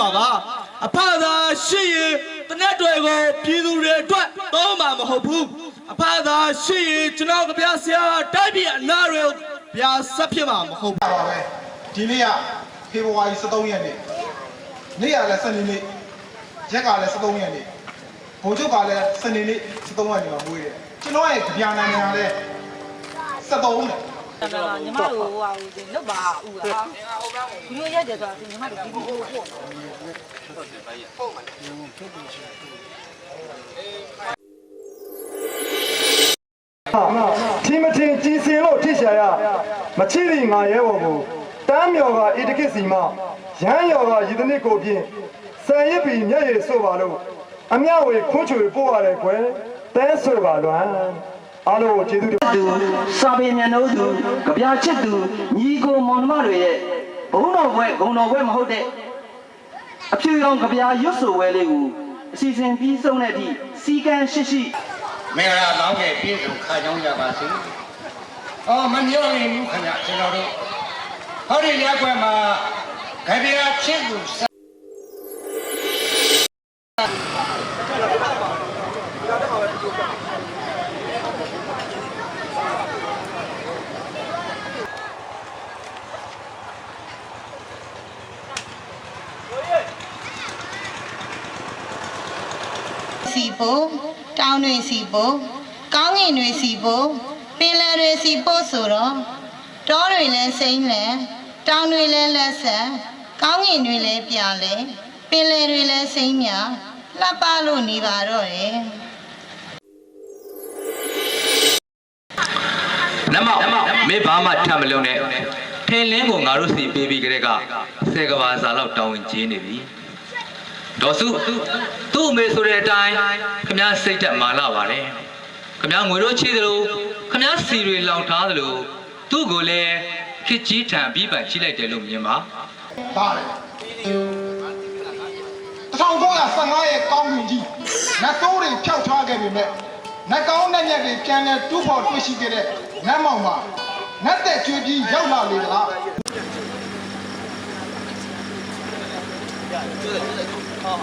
မှာပါအဖသာရှိရင်တနက်တွေကိုပြည်သူတွေအတွက်သုံးမှာမဟုတ်ဘူးအဖသာရှိရင်ကျွန်တော်ကဗျာဆရာတိုက်ပြည်အနာတွေကိုဗျာဆက်ဖြစ်မှာမဟုတ်ဘူးပါပဲဒီနေ့ကဖေဖော်ဝါရီ23ရက်နေ့နေ့ကလည်းစနေနေ့ရက်ကလည်း23ရက်နေ့ဘုံချုပ်ကလည်းစနေနေ့23ရက်နေ့မှာမွေးတယ်ကျွန်တော်ရဲ့ကြံနာနေရလဲ73နဲ့ ညီမတို့ဟိုဟာဟိုဒီလုတ်ပါဦးဟာဒီလိုရက်တယ်ဆိုတာညီမတို့ဒီလိုပို့ပို့ထီမထင်ကြည်စင်လို့ထိရှာရမချစ်သည်ငါရဲဘော်ကိုတမ်းမြော်ကဣတကိစီမရမ်းရော်ကယသနစ်ကိုဖြင့်ဆန်ရစ်ပီမျက်ရည်ဆို့ပါလို့အမြောက်ဝေခွန်းချွေပို့ရတယ်ကွယ်တဲဆိုပါလွမ်း အားလုံးကိုကျေးဇူးတင်သူစာပေမြန်တို့သူကြပြချစ်သူညီကိုမောင်နှမတွေရဲ့ဘုံတော်ဘွဲဂုံတော်ဘွဲမဟုတ်တဲ့အဖြူရောင်ကြပြရွတ်ဆိုဝဲလေးကိုအစီအစဉ်ပြီးဆုံးတဲ့အထိစီကံရှိရှိမင်္ဂလာလောင်းရဲ့ပြည့်စုံခါကြောင်းကြပါစေ။အော်မမျောရင်ဘူးခင်ဗျကျွန်တော်တို့ဟောဒီရက်ွယ်မှာခဗျာချစ်သူ စစီပို့တောင်းတွေစီပို့ကောင်းငင်တွေစီပို့ပင်လယ်တွေစီပို့ဆိုတော့တောတွေလည်းစိမ့်လဲတောင်းတွေလည်းလက်ဆက်ကောင်းငင်တွေလည်းပြလဲပင်လယ်တွေလည်းစိမ့်မြလှပလို့နေပါတော့တယ်နမောက်မင်းဘာမှထပ်မလုံးနဲ့ထင်းလင်းကိုငါတို့စီပေးပြီးကြတဲ့ကဆယ်ကဘာစာလောက်တောင်းဝင်ကြီးနေပြီ ဒေါ်စုသူ့အမေဆိုတဲ့အတိုင်းခမည်းစိတ်တက်မာလာပါတယ်ခမည်းငွေတို့ချီးသလိုခမည်းစီတွေလောင်ထားသလိုသူ့ကိုလည်းခစ်ကြီးထံပြီးပန်ချိလိုက်တယ်လို့မြင်ပါဒါလေ1915ရဲ့ကောင်းကင်ကြီးနတ်တိုးတွေဖျောက်ထားခဲ့ပေမဲ့နတ်ကောင်းနဲ့ညက်တွေပြန်လဲတူးဖော်တွေ့ရှိခဲ့တဲ့နတ်မောင်မှာနတ်တဲ့ကျွေးပြီးရောက်လာလေသလား အ